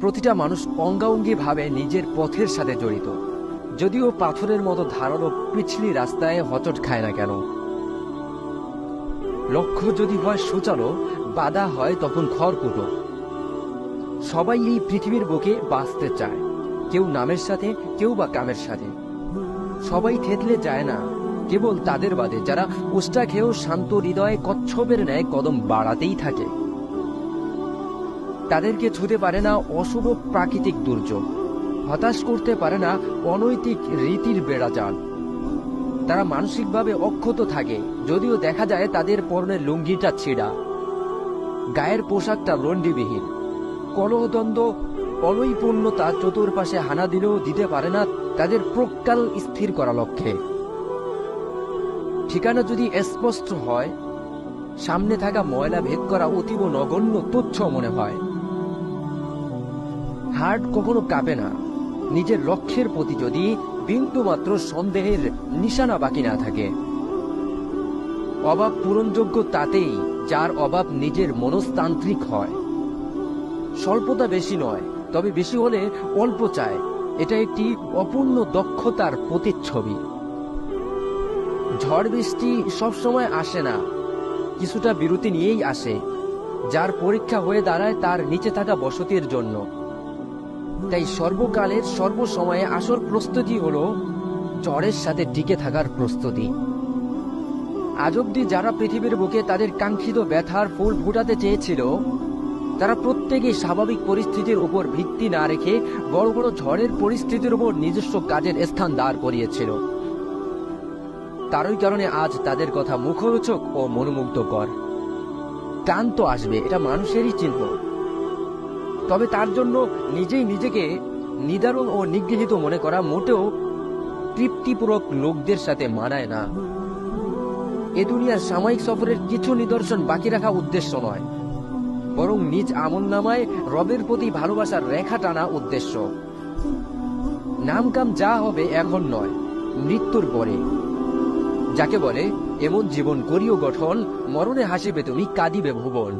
প্রতিটা মানুষ অঙ্গাঙ্গি ভাবে নিজের পথের সাথে জড়িত। যদিও পাথরের মতো ধারালো পিছলি রাস্তায় হচট খায় না কেন। লক্ষ্য যদি হয় সুচালো, বাধা হয় তখন খড়কুটো। সবাই এই পৃথিবীর বুকে বাঁচতে চায়। কেউ নামের সাথে, কেউ বা কামের সাথে। সবাই থেতলে যায় না, কেবল তাদের বাদে, যারা উষ্টা খেয়েও শান্ত হৃদয়ে কচ্ছপের ন্যায় কদম বাড়াতেই থাকে। তাদেরকে ছুতে পারে না অশুভ প্রাকৃতিক দুর্যোগ। হতাশ করতে পারে না অনৈতিক রীতির বেড়াজাল। তারা মানসিকভাবে অক্ষত থাকে, যদিও দেখা যায় তাদের পরনের লুঙ্গিটা ছেঁড়া। গায়ের পোশাকটা রন্ডিবিহীন কলহদ্বন্দ্ব, অলৈপূর্ণতা চতুর্পাশে হানা দিলেও দিতে পারে না তাদের প্রকাল স্থির করা লক্ষ্যে। ঠিকানা যদি স্পষ্ট হয়, সামনে থাকা ময়লা ভেদ করা অতীব নগণ্য তুচ্ছ মনে হয়। হার্ট কখনো কাঁপে না। নিজের লক্ষ্যের প্রতি যদি বিন্দু মাত্র সন্দেহের নিশানা বাকি না থাকে। অভাব পূরণযোগ্য তাতেই যার অভাব নিজের মনস্তান্ত্রিক হয়। স্বল্পতা বেশি নয়, তবে বেশি হলে অল্প চায়। এটা একটি অপূর্ণ দক্ষতার প্রতিচ্ছবি। ঝড় বৃষ্টি সবসময় আসে না, কিছুটা বিরতি নিয়েই আসে, যার পরীক্ষা হয়ে দাঁড়ায় তার নিচে থাকা বসতির জন্য। তাই সর্বকালের সর্বসময়ে আসল প্রস্তুতি হলো ঝড়ের সাথে টিকে থাকার প্রস্তুতি। আজ অব্দি যারা পৃথিবীর বুকে তাদের কাঙ্ক্ষিত ব্যথার ফুল ফুটাতে চেয়েছিল, তারা প্রত্যেকেই স্বাভাবিক পরিস্থিতির উপর ভিত্তি না রেখে বড় বড় ঝড়ের পরিস্থিতির উপর নিজস্ব কাজের স্থান দাঁড় করিয়েছিল। তারই কারণে আজ তাদের কথা মুখরোচক ও মনোমুগ্ধকর। ক্লান্ত আসবে, এটা মানুষেরই চিহ্ন। তবে তার জন্য নিজেই নিজেকে নিদারুণ ও নিগৃহীত মনে করা মোটেও তৃপ্তিপূরক লোকদের সাথে মানায় না। এ দুনিয়ার সাময়িক সফরের কিছু নিদর্শন বাকি রাখা উদ্দেশ্য নয়, বরং নিজ আমল নামায় রবের প্রতি ভালোবাসার রেখা টানা উদ্দেশ্য। নাম কাম যা হবে এখন নয়, মৃত্যুর পরে। যাকে বলে, এমন জীবন করিও গঠন, মরণে হাসিবে তুমি, কাঁদিবে ভুবন।